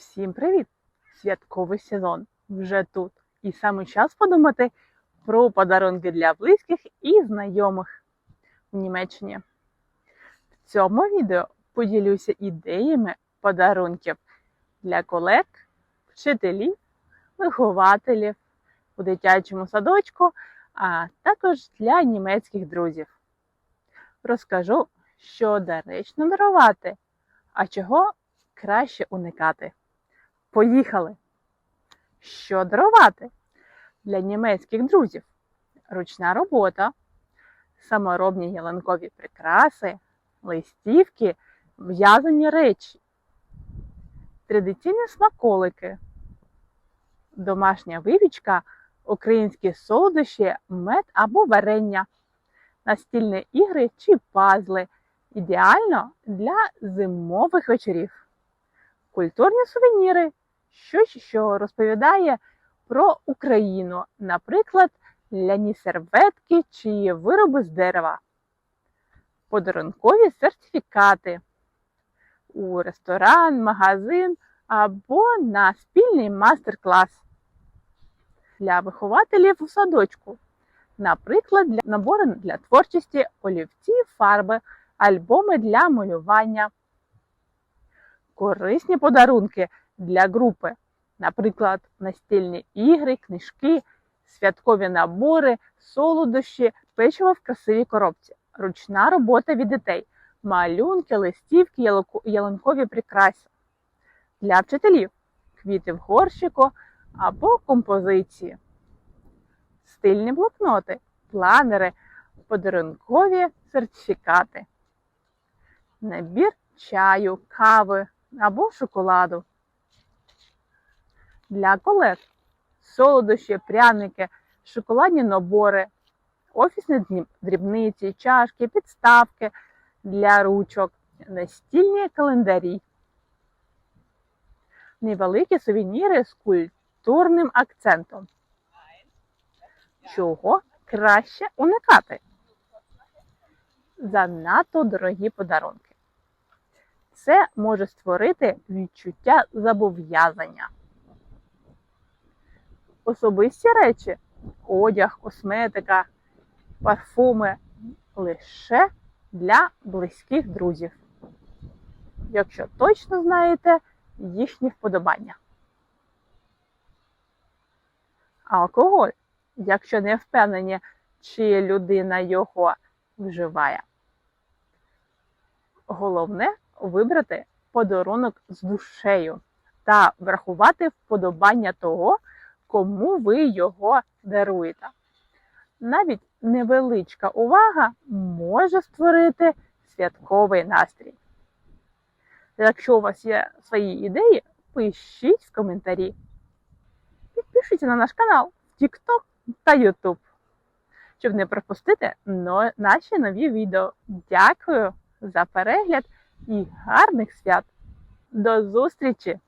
Всім привіт! Святковий сезон вже тут. І саме час подумати про подарунки для близьких і знайомих в Німеччині. В цьому відео поділюся ідеями подарунків для колег, вчителів, вихователів у дитячому садочку, а також для німецьких друзів. Розкажу, що доречно дарувати, а чого краще уникати. Поїхали! Що дарувати? Для німецьких друзів ручна робота, саморобні ялинкові прикраси, листівки, в'язані речі, традиційні смаколики, домашня випічка, українські солодощі, мед або варення, настільні ігри чи пазли. Ідеально для зимових вечорів. Культурні сувеніри, щось, що розповідає про Україну, наприклад, ляні серветки чи вироби з дерева, подарункові сертифікати. У ресторан, магазин або на спільний мастер-клас. Для вихователів у садочку, наприклад, для набори для творчості, олівці, фарби, альбоми для малювання. Корисні подарунки для групи, наприклад, настільні ігри, книжки, святкові набори, солодощі, печиво в красивій коробці, ручна робота від дітей, малюнки, листівки, ялинкові прикраси. Для вчителів. Квіти в горщику або композиції, стильні блокноти, планери, подарункові сертифікати, набір чаю, кави або шоколаду. Для колег солодощі, пряники, шоколадні набори, офісні дрібниці, чашки, підставки для ручок, настільні календарі, невеликі сувеніри з культурним акцентом. Чого краще уникати? Занадто дорогі подарунки це може створити відчуття зобов'язання. Особисті речі, одяг, косметика, парфуми лише для близьких друзів, якщо точно знаєте їхні вподобання. Алкоголь, якщо не впевнені, чи людина його вживає. Головне вибрати подарунок з душею та врахувати вподобання того, кому ви його даруєте. Навіть невеличка увага може створити святковий настрій. Якщо у вас є свої ідеї, пишіть в коментарі. Підпишіться на наш канал TikTok та YouTube, щоб не пропустити наші нові відео. Дякую за перегляд і гарних свят. До зустрічі!